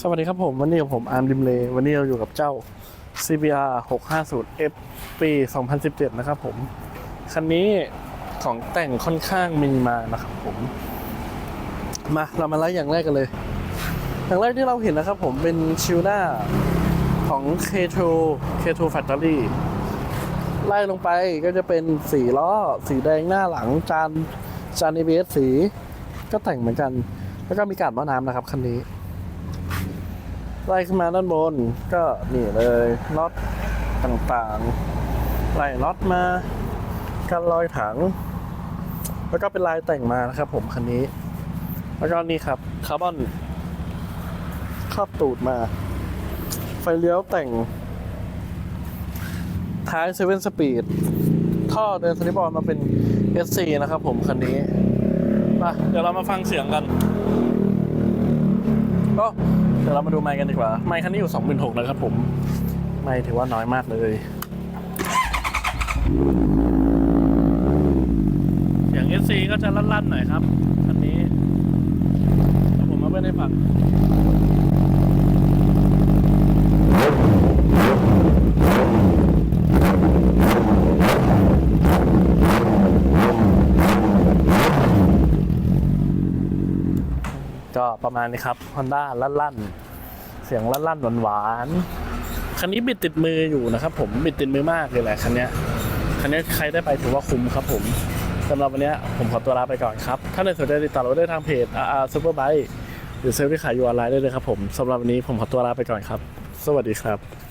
สวัสดีครับผม วันนี้กับผมอาร์มดิมเล วันนี้เราอยู่กับเจ้า CBR 650 F ปี 2017 นะครับผม คันนี้ของแต่งค่อนข้างมีมานะครับผม มาเรามาไล่อย่างแรกกันเลย อย่างแรกที่เราเห็นนะครับผมเป็นชิลหน้าของ K2 K2 Factory ไล่ลงไปก็จะเป็นสีล้อ สีแดงหน้าหลังจานจาน ABS สี ก็แต่งเหมือนกัน แล้วก็มีการหม้อน้ำนะครับคันนี้ ไล่ขึ้นมาด้านบนก็นี่เลยน็อตต่างๆไล่น็อตมากันรอยถัง แล้วก็เป็นลายแต่งมานะครับ ผมคันนี้ แล้วก็นี่ครับคาร์บอนครอบตูดมา ไฟเลี้ยวแต่ง ท้าย7 Speed ท่อเดินสลิปบอลมาเป็น SC นะครับผมคันนี้มาเดี๋ยวเรามาฟังเสียงกันก็ เดี๋ยวเรามาดูไมค์กันดีกว่า ไมค์คันนี้อยู่26,000นะครับผม ไมค์ถือว่าน้อยมากเลย เสียง SC ก็จะลั่นๆหน่อยครับ คันนี้เดี๋ยวผมมาเพื่อนให้ฟัง ก็ประมาณนี้ครับ Honda ลั่นๆเสียงลั่นๆหวานๆคันนี้บิดติดมืออยู่นะครับ ผมบิดติดมือมากเลยแหละคันนี้คันนี้ใครได้ไปถือว่าคุ้มครับ ผมสำหรับวันนี้ผมขอตัวลาไปก่อนครับ ถ้าในสนใจติดต่อเราได้ทางเพจ RR Superbike หรือเซลล์ที่ขายอยู่ออนไลน์ได้เลยครับผมสำหรับวันนี้ผมขอตัวลาไปก่อนครับ สวัสดีครับ